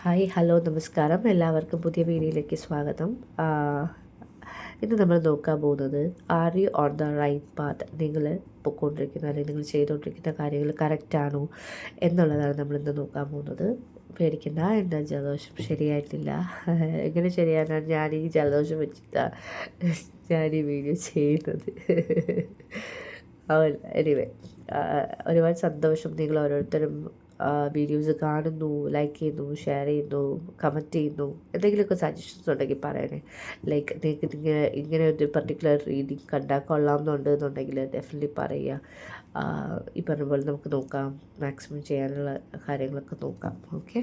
Hi hello നമസ്കാരം. എല്ലാവർക്കും പുതിയ വീഡിയോയിലേക്ക് സ്വാഗതം. ഇന്ന് നമ്മൾ നോക്കാൻ പോകുന്നത് are you on the right path നിങ്ങൾ പൊയ്ക്കൊണ്ടിരിക്കുന്ന അല്ലെങ്കിൽ നിങ്ങൾ ചെയ്തുകൊണ്ടിരിക്കുന്ന കാര്യങ്ങൾ കറക്റ്റാണോ എന്നുള്ളതാണ് നമ്മൾ ഇന്ന് നോക്കാൻ പോകുന്നത്. പേടിക്കണ്ട എന്റെ ജലദോഷം ശരിയായിട്ടില്ല. എങ്ങനെ ശരിയാണ് ഞാൻ ഈ ജലദോഷം വെച്ചിട്ടാണ് ഞാൻ ഈ വീഡിയോ ചെയ്യുന്നത്. എനിവേ ഒരുപാട് സന്തോഷം. നിങ്ങൾ ഓരോരുത്തരും വീഡിയോസ് കാണുന്നു ലൈക്ക് ചെയ്യുന്നു ഷെയർ ചെയ്യുന്നു കമന്റ് ചെയ്യുന്നു എന്തെങ്കിലുമൊക്കെ സജഷൻസ് ഉണ്ടെങ്കിൽ പറയണേ. ലൈക്ക് നിങ്ങൾക്ക് നിങ്ങൾ ഇങ്ങനെ ഒരു പർട്ടിക്കുലർ റീഡിങ് കണ്ടാൽ കൊള്ളാമെന്നുണ്ട് എന്നുണ്ടെങ്കിൽ ഡെഫിനറ്റ്ലി പറയുക. ഈ പറഞ്ഞ പോലെ നമുക്ക് നോക്കാം മാക്സിമം ചെയ്യാനുള്ള കാര്യങ്ങളൊക്കെ നോക്കാം. Okay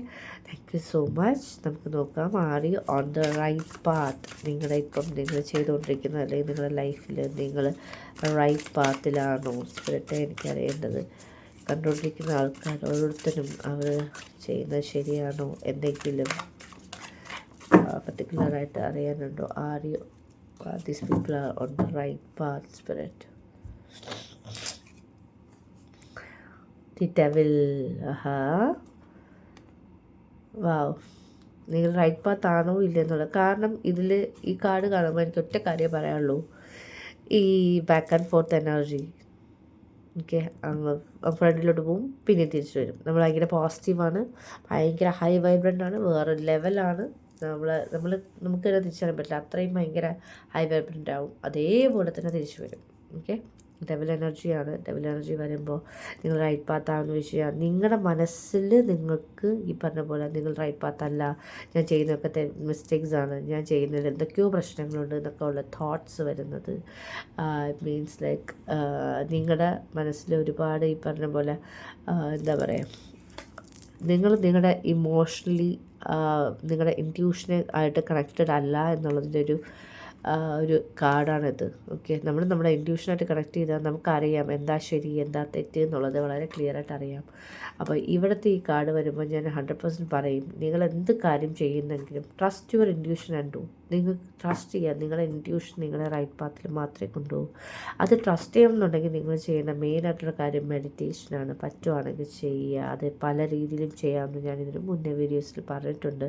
thank you so much നമുക്ക് നോക്കാം are you on the right path നിങ്ങളുടെ ഇപ്പം നിങ്ങൾ ചെയ്തുകൊണ്ടിരിക്കുന്ന അല്ലെങ്കിൽ നിങ്ങളുടെ ലൈഫിൽ നിങ്ങൾ റൈറ്റ് പാത്തിലാണോ സ്പിരിറ്റ് എനിക്കറിയേണ്ടത്. കണ്ടുകൊണ്ടിരിക്കുന്ന ആൾക്കാർ ഓരോരുത്തരും അവർ ചെയ്യുന്നത് ശരിയാണോ എന്തെങ്കിലും പർട്ടിക്കുലറായിട്ട് അറിയാനുണ്ടോ? Are people are on the right path spirit the devil wow നിങ്ങൾ റൈറ്റ് പാത്ത് ആണോ ഇല്ലെന്നുള്ളത് കാരണം ഇതിൽ ഈ കാർഡ് കാണുമ്പോൾ എനിക്ക് ഒറ്റ കാര്യം പറയാനുള്ളൂ. ഈ back and forth energy okay ഫ്രണ്ടിലോട്ട് പോവും. പിന്നെ തിരിച്ചു വരും. നമ്മൾ ഭയങ്കര പോസിറ്റീവാണ് ഭയങ്കര ഹൈ വൈബ്രന്റ് ആണ്. വേറെ ലെവലാണ് നമ്മൾ നമ്മൾ നമുക്ക് തന്നെ തിരിച്ചറിയാൻ പറ്റില്ല. അത്രയും ഭയങ്കര ഹൈ വൈബ്രന്റ് ആവും. അതേപോലെ തന്നെ തിരിച്ചു വരും. ഓക്കെ? ഡബിൾ എനർജിയാണ് ഡെവൽ എനർജി വരുമ്പോൾ നിങ്ങൾ റൈറ്റ് പാത്താണെന്ന് വെച്ച് കഴിഞ്ഞാൽ നിങ്ങളുടെ മനസ്സിൽ നിങ്ങൾക്ക് ഈ പറഞ്ഞ പോലെ നിങ്ങൾ റൈറ്റ് പാത്തല്ല ഞാൻ ചെയ്യുന്നതൊക്കെ മിസ്റ്റേക്സ് ആണ്. ഞാൻ ചെയ്യുന്നതിൽ എന്തൊക്കെയോ പ്രശ്നങ്ങളുണ്ട് എന്നൊക്കെ ഉള്ള തോട്ട്സ് വരുന്നത്. മീൻസ് ലൈക്ക് നിങ്ങളുടെ മനസ്സിൽ ഒരുപാട് ഈ പറഞ്ഞ പോലെ എന്താ പറയുക നിങ്ങൾ നിങ്ങളുടെ ഇമോഷണലി നിങ്ങളുടെ ഇന്റ്യൂഷനെ ആയിട്ട് കണക്റ്റഡ് അല്ല എന്നുള്ളതിന്റെ ഒരു ഒരു കാർഡാണിത്. ഓക്കെ? നമ്മൾ നമ്മുടെ ഇൻഡ്യൂഷനായിട്ട് കണക്ട് ചെയ്താൽ നമുക്കറിയാം എന്താ ശരി എന്താ തെറ്റ് എന്നുള്ളത് വളരെ ക്ലിയർ ആയിട്ട് അറിയാം. അപ്പോൾ ഇവിടുത്തെ ഈ കാർഡ് വരുമ്പോൾ ഞാൻ ഹൺഡ്രഡ് പെർസെന്റ് പറയും നിങ്ങൾ എന്ത് കാര്യം ചെയ്യുന്നെങ്കിലും trust your intuition and do നിങ്ങൾ ട്രസ്റ്റ് ചെയ്യുക നിങ്ങളുടെ ഇന്റ്യൂഷൻ നിങ്ങളെ റൈറ്റ് പാത്തിൽ മാത്രമേ കൊണ്ടുപോകൂ. അത് ട്രസ്റ്റ് ചെയ്യണമെന്നുണ്ടെങ്കിൽ നിങ്ങൾ ചെയ്യേണ്ട മെയിനായിട്ടുള്ള കാര്യം മെഡിറ്റേഷനാണ് പറ്റുവാണെങ്കിൽ ചെയ്യുക. അത് പല രീതിയിലും ചെയ്യാമെന്ന് ഞാൻ ഇതിന് മുന്നേ വീഡിയോസിൽ പറഞ്ഞിട്ടുണ്ട്.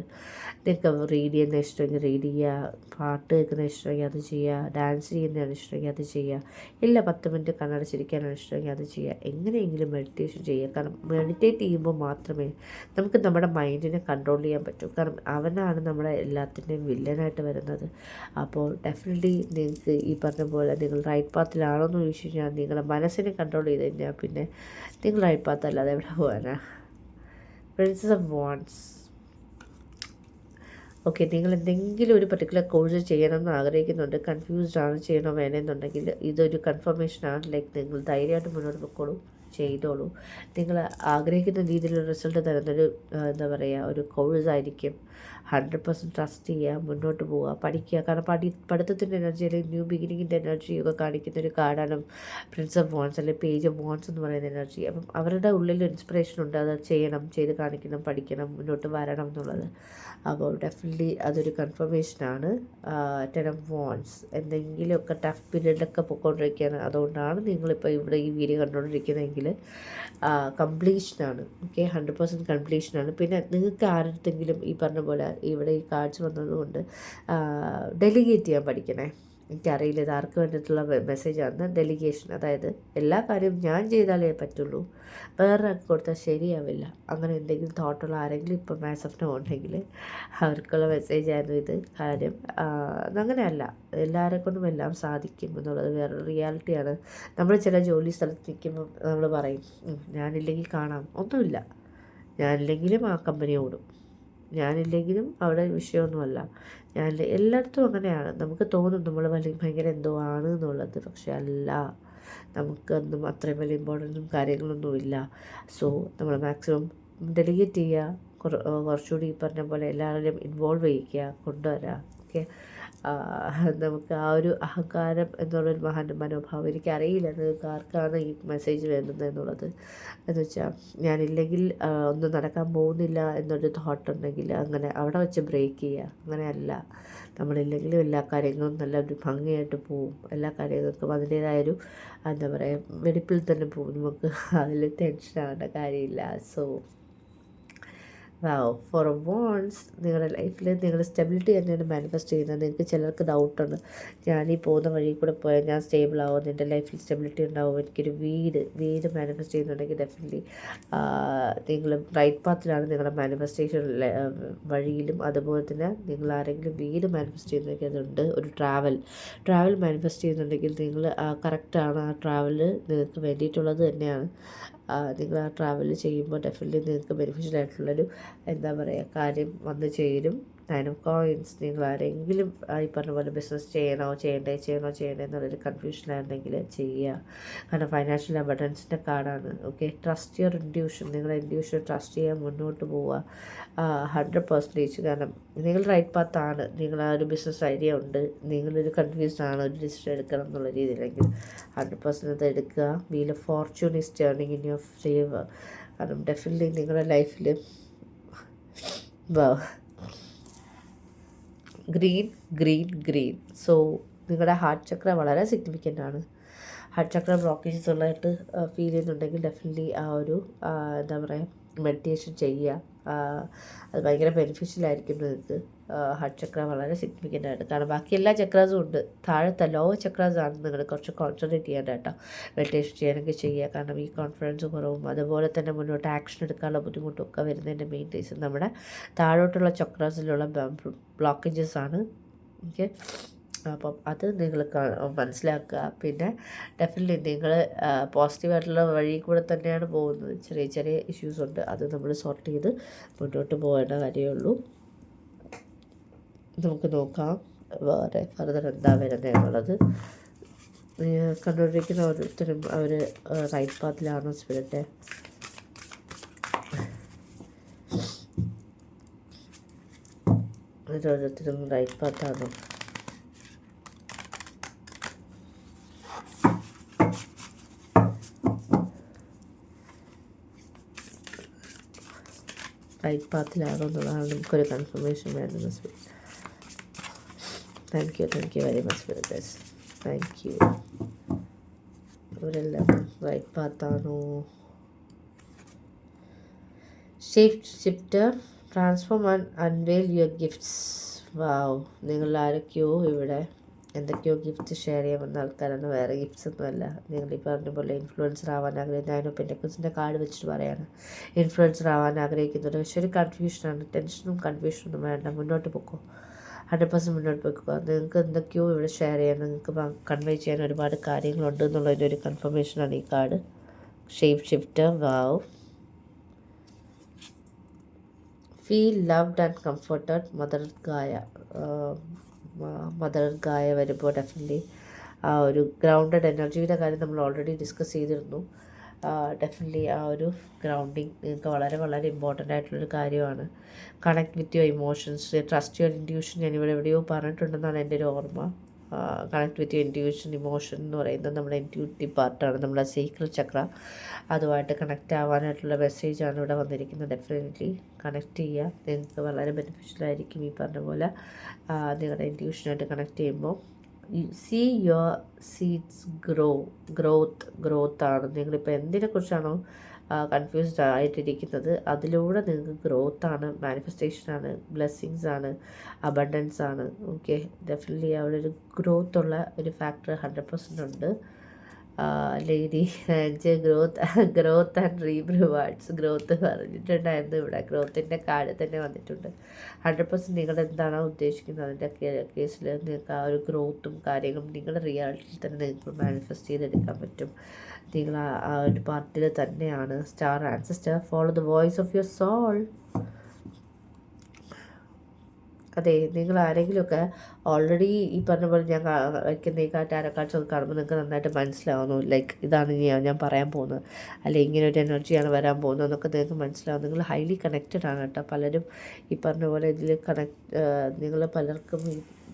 നിങ്ങൾക്ക് റീഡ് ചെയ്യുന്ന ഇഷ്ടമെങ്കിൽ റീഡ് ചെയ്യുക. പാട്ട് കേൾക്കുന്ന ഇഷ്ടമെങ്കിൽ അത് ചെയ്യുക. ഡാൻസ് ചെയ്യുന്നതാണ് ഇഷ്ടമെങ്കിൽ അത് ചെയ്യുക. ഇല്ല പത്ത് മിനിറ്റ് കണ്ണടച്ചിരിക്കാനാണ് ഇഷ്ടമെങ്കിൽ അത് ചെയ്യുക. എങ്ങനെയെങ്കിലും മെഡിറ്റേഷൻ ചെയ്യുക. കാരണം മെഡിറ്റേറ്റ് ചെയ്യുമ്പോൾ മാത്രമേ നമുക്ക് നമ്മുടെ മൈൻഡിനെ കൺട്രോൾ ചെയ്യാൻ പറ്റൂ. കാരണം അവനാണ് നമ്മുടെ എല്ലാത്തിന്റെയും വില്ലനായിട്ട് വരുന്നത്. അപ്പോൾ ഡെഫിനറ്റ്ലി നിങ്ങൾക്ക് ഈ പറഞ്ഞ പോലെ നിങ്ങൾ റൈറ്റ് പാത്തിലാണോ എന്ന് ചോദിച്ചു കഴിഞ്ഞാൽ നിങ്ങളുടെ മനസ്സിനെ കൺട്രോൾ ചെയ്ത് കഴിഞ്ഞാൽ പിന്നെ നിങ്ങൾ റൈറ്റ് പാത്തല്ലാതെ എവിടെ പോകാനാ പ്രിൻസസ് ഓഫ് വാൺസ് ഓക്കെ നിങ്ങൾ എന്തെങ്കിലും ഒരു പർട്ടിക്കുലർ കോഴ്സ് ചെയ്യണമെന്ന് ആഗ്രഹിക്കുന്നുണ്ട് കൺഫ്യൂസ്ഡ് ആണ് ചെയ്യണോ വേണമെന്നുണ്ടെങ്കിൽ ഇതൊരു കൺഫർമേഷൻ ആണ്. ലൈക്ക് നിങ്ങൾ ധൈര്യമായിട്ട് മുന്നോട്ട് പൊക്കോളൂ ചെയ്തോളൂ. നിങ്ങൾ ആഗ്രഹിക്കുന്ന രീതിയിലുള്ള റിസൾട്ട് തരുന്നൊരു എന്താ പറയുക ഒരു കോഴ്സ് ആയിരിക്കും. ഹൺഡ്രഡ് പെർസെന്റ് ട്രസ്റ്റ് ചെയ്യുക മുന്നോട്ട് പോവുക പഠിക്കുക. കാരണം പഠി പഠിത്തത്തിന്റെ എനർജി അല്ലെങ്കിൽ ന്യൂ ബിഗിനിങ്ങിന്റെ എനർജിയൊക്കെ കാണിക്കുന്ന ഒരു കാർഡാണ് പ്രിൻസ് ഓഫ് വോൺസ് അല്ലെങ്കിൽ പേജ് ഓഫ് വോൺസ് എന്ന് പറയുന്ന എനർജി അപ്പം അവരുടെ ഉള്ളിൽ ഇൻസ്പിറേഷൻ ഉണ്ട്. അത് ചെയ്യണം ചെയ്ത് കാണിക്കണം പഠിക്കണം മുന്നോട്ട് വരണം എന്നുള്ളത്. അപ്പോൾ ഡെഫിനറ്റ്ലി അതൊരു കൺഫർമേഷനാണ് ടെൻ ഓഫ് വോൺസ് എന്തെങ്കിലുമൊക്കെ ടഫ് പീരീഡിലൊക്കെ പോയിക്കൊണ്ടിരിക്കുകയാണ് അതുകൊണ്ടാണ് നിങ്ങളിപ്പോൾ ഇവിടെ ഈ വീഡിയോ കണ്ടുകൊണ്ടിരിക്കുന്നതെങ്കിൽ കംപ്ലീഷനാണ് ഓക്കെ ഹൺഡ്രഡ് പെർസെന്റ് കംപ്ലീഷനാണ് പിന്നെ നിങ്ങൾക്ക് ആരുടെ ഈ പറഞ്ഞ പോലെ ഇവിടെ ഈ കാർഡ്സ് വന്നതുകൊണ്ട് ഡെലിഗേറ്റ് ചെയ്യാൻ പഠിക്കണേ. എനിക്കറിയില്ല ഇത് ആർക്ക് വേണ്ടിയിട്ടുള്ള ആണ് ഡെലിഗേഷൻ അതായത് എല്ലാ കാര്യവും ഞാൻ ചെയ്താലേ പറ്റുള്ളൂ. വേറെ ആൾക്ക് കൊടുത്താൽ ശരിയാവില്ല. അങ്ങനെ എന്തെങ്കിലും തോട്ടുള്ള ആരെങ്കിലും ഇപ്പോൾ മാസഫിനെ ഉണ്ടെങ്കിൽ അവർക്കുള്ള മെസ്സേജ് ആയിരുന്നു ഇത്. കാര്യം അങ്ങനെയല്ല. എല്ലാവരെ കൊണ്ടും എല്ലാം സാധിക്കും എന്നുള്ളത് വേറൊരു റിയാലിറ്റിയാണ് നമ്മൾ ചില ജോലി സ്ഥലത്ത് നിൽക്കുമ്പോൾ നമ്മൾ പറയും "ഉം, ഞാനില്ലെങ്കിൽ കാണാം. ഒന്നുമില്ല. ഞാനില്ലെങ്കിലും ആ കമ്പനി ഓടും. ഞാനില്ലെങ്കിലും അവിടെ വിഷയമൊന്നുമല്ല. ഞാൻ എല്ലായിടത്തും അങ്ങനെയാണ്. നമുക്ക് തോന്നും നമ്മൾ വലിയ ഭയങ്കര എന്തോ ആണ് എന്നുള്ളത്. പക്ഷെ അല്ല നമുക്കൊന്നും അത്രയും വലിയ ഇമ്പോർട്ടൻസും കാര്യങ്ങളൊന്നുമില്ല. സോ നമ്മൾ മാക്സിമം ഡെലിഗേറ്റ് ചെയ്യുക കുറ കുറച്ചുകൂടി പറഞ്ഞ പോലെ എല്ലാവരെയും ഇൻവോൾവ് ചെയ്യിക്കുക കൊണ്ടുവരിക ഓക്കെ നമുക്ക് ആ ഒരു അഹങ്കാരം എന്നുള്ളൊരു മഹാന്റെ മനോഭാവം എനിക്കറിയില്ല. നിങ്ങൾക്ക് ആർക്കാണ് ഈ മെസ്സേജ് വരുന്നത് എന്നുള്ളത്. എന്ന് വെച്ചാൽ ഞാനില്ലെങ്കിൽ ഒന്നും നടക്കാൻ പോകുന്നില്ല എന്നൊരു തോട്ട് ഉണ്ടെങ്കിൽ അങ്ങനെ അവിടെ വെച്ച് ബ്രേക്ക് ചെയ്യുക. അങ്ങനെയല്ല. നമ്മളില്ലെങ്കിലും എല്ലാ കാര്യങ്ങളും നല്ല ഒരു ഭംഗിയായിട്ട് പോവും. എല്ലാ കാര്യങ്ങൾക്കും അതിന്റേതായൊരു എന്താ പറയുക വെടിപ്പിൽ തന്നെ പോകും നമുക്ക് അതിൽ ടെൻഷൻ ആവേണ്ട കാര്യമില്ല. സോ ഫോർ വോൺസ് നിങ്ങളുടെ ലൈഫിൽ നിങ്ങളുടെ സ്റ്റെബിലിറ്റി തന്നെയാണ് മാനിഫെസ്റ്റ് ചെയ്യുന്നത്. നിങ്ങൾക്ക് ചിലർക്ക് ഡൗട്ടുണ്ട് ഞാൻ ഈ പോകുന്ന വഴി കൂടെ പോയാൽ ഞാൻ സ്റ്റേബിൾ ആവും. എന്റെ ലൈഫിൽ സ്റ്റെബിലിറ്റി ഉണ്ടാവും. എനിക്കൊരു വീട് വീട് മാനിഫെസ്റ്റ് ചെയ്യുന്നുണ്ടെങ്കിൽ ഡെഫിനറ്റ്ലി നിങ്ങൾ റൈറ്റ് പാത്തിലാണ് നിങ്ങളുടെ മാനിഫെസ്റ്റേഷൻ വഴിയിലും. അതുപോലെ തന്നെ നിങ്ങൾ ആരെങ്കിലും വീട് മാനിഫെസ്റ്റ് ചെയ്യുന്നുണ്ടെങ്കിൽ അതുണ്ട്. ഒരു ട്രാവൽ ട്രാവൽ മാനിഫെസ്റ്റ് ചെയ്യുന്നുണ്ടെങ്കിൽ നിങ്ങൾ കറക്റ്റാണ് ആ ട്രാവൽ നിങ്ങൾക്ക് വേണ്ടിയിട്ടുള്ളത് തന്നെയാണ്. നിങ്ങൾ ആ ട്രാവൽ ചെയ്യുമ്പോൾ ഡെഫിനറ്റ്ലി നിങ്ങൾക്ക് ബെനിഫിഷ്യൽ ആയിട്ടുള്ളൊരു എന്താ പറയുക കാര്യം വന്നു ചേരും. നയൻ കോയിൻസ് നിങ്ങൾ ആരെങ്കിലും ഈ പറഞ്ഞ പോലെ ബിസിനസ് ചെയ്യണോ ചെയ്യണ്ടേ ചെയ്യണോ ചെയ്യണ്ടേ എന്നുള്ളൊരു കൺഫ്യൂഷനായിരുന്നെങ്കിൽ ചെയ്യുക കാരണം ഫൈനാൻഷ്യൽ അബഡൻസിന്റെ കാർഡാണ് ഓക്കെ ട്രസ്റ്റ് യുവർ ഇൻഡ്യൂഷൻ നിങ്ങൾ ഇൻഡ്യൂഷൻ ട്രസ്റ്റ് ചെയ്യാൻ മുന്നോട്ട് പോവുക. ഹൺഡ്രഡ് പെർസെന്റേജ് കാരണം നിങ്ങൾ റൈറ്റ് പാത്താണ് നിങ്ങൾ ആ ഒരു ബിസിനസ് ഐഡിയ ഉണ്ട്. നിങ്ങളൊരു കൺഫ്യൂസ്ഡ് ആണ്. ഒരു ഡിസിഷൻ എടുക്കണം എന്നുള്ള രീതിയിലെങ്കിൽ ഹൺഡ്രഡ് പെർസെന്റ് അത് എടുക്കുക. Wheel fortune is turning in your favour കാരണം ഡെഫിനറ്റ്ലി നിങ്ങളുടെ ലൈഫിൽ ഗ്രീൻ ഗ്രീൻ ഗ്രീൻ. സോ നിങ്ങളുടെ ഹാർട്ട് ചക്ര വളരെ സിഗ്നിഫിക്കന്റ് ആണ്. ഹാർട്ട് ചക്ര ബ്ലോക്കേജ് ഉള്ളതായിട്ട് ഫീൽ ചെയ്യുന്നുണ്ടെങ്കിൽ ഡെഫിനറ്റ്ലി ആ ഒരു എന്താ പറയുക മെഡിറ്റേഷൻ ചെയ്യുക. അത് ഭയങ്കര ബെനിഫിഷ്യൽ ആയിരിക്കും നിങ്ങൾക്ക് ഹാർട്ട് ചക്ര വളരെ സിഗ്നിഫിക്കന്റ് ആണ് കാരണം ബാക്കി എല്ലാ ചക്രാസും ഉണ്ട്. താഴത്തെ ലോ ചക്രാസ് ആണ് നിങ്ങൾ കുറച്ച് കോൺസെൻട്രേറ്റ് ചെയ്യേണ്ട കേട്ടോ. മെഡിറ്റേഷൻ ചെയ്യാനൊക്കെ ചെയ്യുക. കാരണം ഈ കോൺഫിഡൻസ് കുറവും അതുപോലെ തന്നെ മുന്നോട്ട് ആക്ഷൻ എടുക്കാനുള്ള ബുദ്ധിമുട്ടും ഒക്കെ വരുന്നതിന്റെ മെയിൻ റീസൺ നമ്മുടെ താഴോട്ടുള്ള ചക്രാസിലുള്ള ബ്ലോക്കേജസ് ആണ്. ഓക്കെ അപ്പം അത് നിങ്ങൾ മനസ്സിലാക്കുക. പിന്നെ ഡെഫിനറ്റ്ലി നിങ്ങൾ പോസിറ്റീവായിട്ടുള്ള വഴി കൂടെ തന്നെയാണ് പോകുന്നത്. ചെറിയ ചെറിയ ഇഷ്യൂസ് ഉണ്ട്. അത് നമ്മൾ സോർട്ട് ചെയ്ത് മുന്നോട്ട് പോകേണ്ട കാര്യമേ ഉള്ളൂ. നമുക്ക് നോക്കാം. വേറെ ഫർദർ എന്താ വരുന്നത് എന്നുള്ളത്. കണ്ടുകൊണ്ടിരിക്കുന്ന ഓരോരുത്തരും അവർ റൈറ്റ് പാത്തിലാണോ സ്പിരിറ്റ് ഓരോരുത്തരും റൈറ്റ് പാത്താണോ റൈറ്റ് പാത്തിലാണോ എന്നുള്ളതാണ് നമുക്കൊരു കൺഫർമേഷൻ വേണ്ടത് thank you thank you very much thus thank you അവരെല്ലാം right പാത്താണോ shift shifter transform and unveil your gifts wow നിങ്ങൾ ആരൊക്കെയോ ഇവിടെ? എന്തൊക്കെയോ ഗിഫ്റ്റ് ഷെയർ ചെയ്യാൻ വന്ന ആൾക്കാരാണ്. വേറെ ഗിഫ്റ്റ്സ് ഒന്നുമല്ല നിങ്ങൾ ഈ പറഞ്ഞ പോലെ ഇൻഫ്ലുവൻസർ ആവാൻ ആഗ്രഹിക്കുന്ന അതിനൊപ്പം പെന്റക്കൽസിന്റെ കാർഡ് വെച്ചിട്ട് പറയാണ്. ഇൻഫ്ലുവൻസർ ആവാൻ ആഗ്രഹിക്കുന്നുണ്ട് പക്ഷെ ഒരു കൺഫ്യൂഷനാണ് ടെൻഷനും കൺഫ്യൂഷനും വേണ്ട. മുന്നോട്ട് പോക്കോ. ഹൺഡ്രഡ് പെർസെന്റ് മുന്നോട്ട് പോയിക്കുക നിങ്ങൾക്ക് എന്തൊക്കെയോ ഇവിടെ ഷെയർ ചെയ്യാൻ നിങ്ങൾക്ക് കൺവേ ചെയ്യാൻ ഒരുപാട് കാര്യങ്ങളുണ്ട് എന്നുള്ളതിന്റെ ഒരു കൺഫർമേഷനാണ് ഈ card shape shift wow feel loved and comforted mother Gaia. Mother Gaia വരുമ്പോൾ ഡെഫിനറ്റ്ലി ആ ഒരു ഗ്രൗണ്ടഡ് എനർജിയുടെ കാര്യം നമ്മൾ ഓൾറെഡി ഡിസ്കസ് ചെയ്തിരുന്നു. ഡെഫിനറ്റ്ലി ആ ഒരു ഗ്രൗണ്ടിങ് നിങ്ങൾക്ക് വളരെ വളരെ ഇമ്പോർട്ടന്റ് ആയിട്ടുള്ളൊരു കാര്യമാണ്. Connect with your emotions trust your intuition ഞാനിവിടെ എവിടെയോ പറഞ്ഞിട്ടുണ്ടെന്നാണ് എന്റെ ഒരു ഓർമ്മ. കണക്ട് വിത്ത് ഇന്റ്യൂഷൻ ഇമോഷൻ എന്ന് പറയുന്നത് നമ്മുടെ ഇന്റ്യൂട്ടീവ് പാർട്ടാണ് നമ്മുടെ സീക്രട്ട് ചക്ര അതുമായിട്ട് കണക്റ്റ് ആവാനായിട്ടുള്ള മെസ്സേജാണ് ഇവിടെ വന്നിരിക്കുന്നത്. ഡെഫിനറ്റ്ലി കണക്ട് ചെയ്യുക. നിങ്ങൾക്ക് വളരെ ബെനിഫിഷ്യൽ ആയിരിക്കും ഈ പറഞ്ഞ പോലെ. നിങ്ങളുടെ ഇന്റ്യൂഷനായിട്ട് കണക്ട് ചെയ്യുമ്പോൾ see your seeds grow growth ഗ്രോത്താണ് നിങ്ങളിപ്പോൾ എന്തിനെക്കുറിച്ചാണോ കൺഫ്യൂസ്ഡ് ആയിട്ടിരിക്കുന്നത്. അതിലൂടെ നിങ്ങൾക്ക് ഗ്രോത്ത് ആണ് മാനിഫെസ്റ്റേഷൻ ആണ് ബ്ലെസ്സിങ്സ് ആണ് അബണ്ടൻസ് ആണ്. ഓക്കെ ഡെഫിനറ്റ്ലി അവിടെ ഒരു ഗ്രോത്തുള്ള ഒരു ഫാക്ടർ ഹൺഡ്രഡ് പെർസെന്റ് ഉണ്ട്. ലേഡി അഞ്ച് growth growth and reap rewards growth പറഞ്ഞിട്ടുണ്ടായിരുന്നു ഇവിടെ. ഗ്രോത്തിന്റെ കാർഡ് തന്നെ വന്നിട്ടുണ്ട്. ഹൺഡ്രഡ് പെർസെന്റ് നിങ്ങൾ എന്താണോ ഉദ്ദേശിക്കുന്നത് അതിന്റെ കേസിൽ നിങ്ങൾക്ക് ആ ഒരു ഗ്രോത്തും കാര്യങ്ങളും നിങ്ങൾ റിയാലിറ്റിയിൽ തന്നെ നിങ്ങൾക്ക് മാനിഫെസ്റ്റ് ചെയ്തെടുക്കാൻ പറ്റും. നിങ്ങൾ ആ ഒരു പാർട്ടിയിൽ തന്നെയാണ്. Star ancestor follow the voice of your soul അതെ നിങ്ങൾ ആരെങ്കിലുമൊക്കെ ഓൾറെഡി ഈ പറഞ്ഞ പോലെ ഞാൻ വയ്ക്കുന്ന ഈ ടാരോ കാർഡ്സ് ഒക്കെ കാണുമ്പോൾ നിങ്ങൾക്ക് നന്നായിട്ട് മനസ്സിലാവുന്നു. ലൈക്ക് ഇതാണ് ഞാൻ ഞാൻ പറയാൻ പോകുന്നത്. അല്ലെങ്കിൽ ഇങ്ങനെ ഒരു എനർജിയാണ് വരാൻ പോകുന്നത് എന്നൊക്കെ നിങ്ങൾക്ക് മനസ്സിലാവും. നിങ്ങൾ ഹൈലി കണക്റ്റഡ് ആണ് കേട്ടോ. പലരും ഈ പറഞ്ഞ പോലെ ഇതിൽ കണക്ട് നിങ്ങൾ പലർക്കും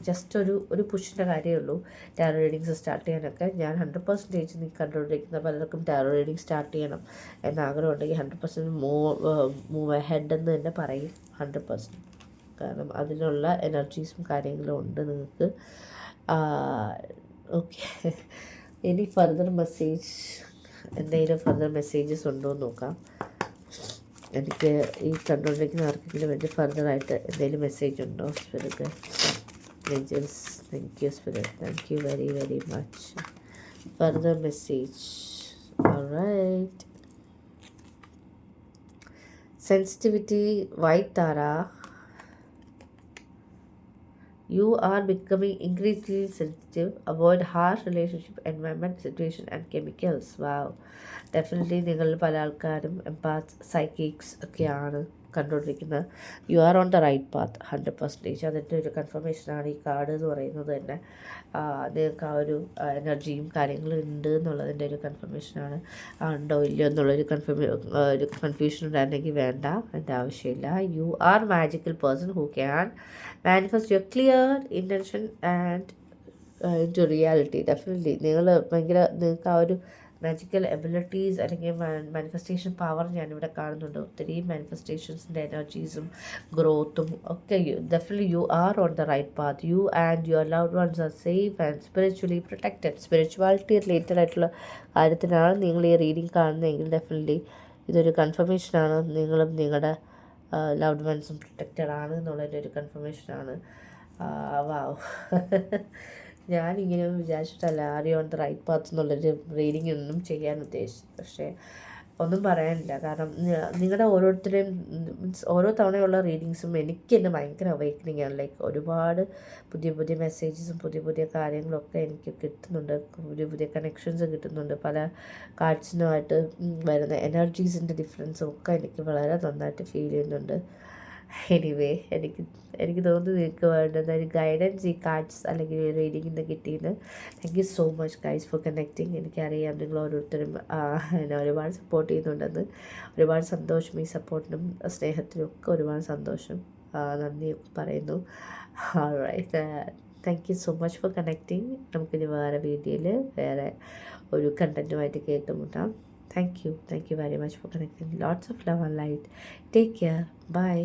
ജസ്റ്റ് ഒരു ഒരു പുഷിന്റെ കാര്യമേ ഉള്ളൂ. ടാരോ റീഡിങ്സ് സ്റ്റാർട്ട് ചെയ്യാനൊക്കെ. ഞാൻ ഹൺഡ്രഡ് പെർസെന്റേജ് നീ കണ്ടുകൊണ്ടിരിക്കുന്ന പലർക്കും ടാരോ റീഡിങ് സ്റ്റാർട്ട് ചെയ്യണം എന്ന ആഗ്രഹം ഉണ്ടെങ്കിൽ hundred percent move move head എന്ന് തന്നെ പറയും. ഹൺഡ്രഡ് പെർസെന്റ് കാരണം അതിനുള്ള എനർജീസും കാര്യങ്ങളും ഉണ്ട് നിങ്ങൾക്ക്. ഓക്കെ ഇനി ഫർദർ മെസ്സേജ് എന്തെങ്കിലും ഫർദർ മെസ്സേജസ് ഉണ്ടോ എന്ന് നോക്കാം. എനിക്ക് ഈ കണ്ടുകൊണ്ടിരിക്കുന്ന ആർക്കെങ്കിലും വേണ്ടി ഫർദറായിട്ട് എന്തെങ്കിലും മെസ്സേജ് ഉണ്ടോ spirit angels thank you spirit thank you very very much further message right sensitivity white Tara you are becoming increasingly sensitive avoid harsh relationship environment situation and chemicals wow definitely നിങ്ങൾ പല ആൾക്കാരും empath psychics ഒക്കെയാണ് കണ്ടുകൊണ്ടിരിക്കുന്നത്. You are on the right path hundred percentage അതിന്റെ ഒരു കൺഫർമേഷനാണ് ഈ card എന്ന് പറയുന്നത് തന്നെ. നിങ്ങൾക്ക് ആ ഒരു എനർജിയും കാര്യങ്ങളും ഉണ്ട് എന്നുള്ളതിന്റെ ഒരു കൺഫർമേഷനാണ് ഉണ്ടോ ഇല്ലയോ എന്നുള്ളൊരു കൺഫർമേ ഒരു കൺഫ്യൂഷൻ ഉണ്ടായിരുന്നെങ്കിൽ വേണ്ട എന്റെ ആവശ്യമില്ല. You are magical person who can manifest your clear intention and in reality definitely നിങ്ങൾ ഭയങ്കര നിങ്ങൾക്ക് ആ ഒരു മാജിക്കൽ എബിലിറ്റീസ് അല്ലെങ്കിൽ മാനിഫെസ്റ്റേഷൻ പവർ ഞാനിവിടെ കാണുന്നുണ്ട്. ഒത്തിരി മാനിഫെസ്റ്റേഷൻസിന്റെ എനർജീസും ഗ്രോത്തും ഒക്കെ definitely you are on the right path you and your love ones are safe and spiritually protected spirituality related ആയിട്ടുള്ള കാര്യത്തിനാണ് നിങ്ങൾ ഈ റീഡിങ് കാണുന്നതെങ്കിൽ ഡെഫിനറ്റ്ലി ഇതൊരു കൺഫർമേഷനാണ് നിങ്ങളും നിങ്ങളുടെ ലവ്ഡ് വൺസും പ്രൊട്ടക്റ്റഡ് ആണ് എന്നുള്ളതിന്റെ ഒരു കൺഫർമേഷനാണ് വാവ് ഞാനിങ്ങനെ വിചാരിച്ചിട്ടല്ല are on the right path എന്നുള്ളൊരു റീഡിംഗ് ഒന്നും ചെയ്യാൻ ഉദ്ദേശിച്ചു പക്ഷേ ഒന്നും പറയാനില്ല. കാരണം നിങ്ങളുടെ ഓരോരുത്തരെയും മീൻസ് ഓരോ തവണയുള്ള റീഡിങ്സും എനിക്ക് തന്നെ ഭയങ്കര അവേക്കണിങ് ആണ്. ലൈക്ക് ഒരുപാട് പുതിയ പുതിയ മെസ്സേജസും പുതിയ പുതിയ കാര്യങ്ങളൊക്കെ എനിക്ക് കിട്ടുന്നുണ്ട്. പുതിയ പുതിയ കണക്ഷൻസ് കിട്ടുന്നുണ്ട്. പല കാർഡ്സിനുമായിട്ട് വരുന്ന എനർജീസിന്റെ ഡിഫറൻസും ഒക്കെ എനിക്ക് വളരെ നന്നായിട്ട് ഫീൽ ചെയ്യുന്നുണ്ട്. എനിവേ എനിക്ക് എനിക്ക് തോന്നുന്നു നിങ്ങൾക്ക് വേണ്ടുന്ന ഒരു ഗൈഡൻസ് ഈ കാർഡ്സ് അല്ലെങ്കിൽ റീഡിങ് നിന്ന് കിട്ടിയെന്ന്. Thank you so much guys for connecting എനിക്കറിയാം നിങ്ങൾ ഓരോരുത്തരും എന്നെ ഒരുപാട് സപ്പോർട്ട് ചെയ്യുന്നുണ്ടെന്ന്. ഒരുപാട് സന്തോഷം ഈ സപ്പോർട്ടിനും സ്നേഹത്തിനും ഒക്കെ ഒരുപാട് സന്തോഷം. നന്ദി പറയുന്നു. Thank you so much for connecting നമുക്കിനി വേറെ വീഡിയോയിൽ വേറെ ഒരു കണ്ടന്റുമായിട്ട് കേട്ടുമുട്ടാം. Thank you thank you very much for connecting lots of love and light take care bye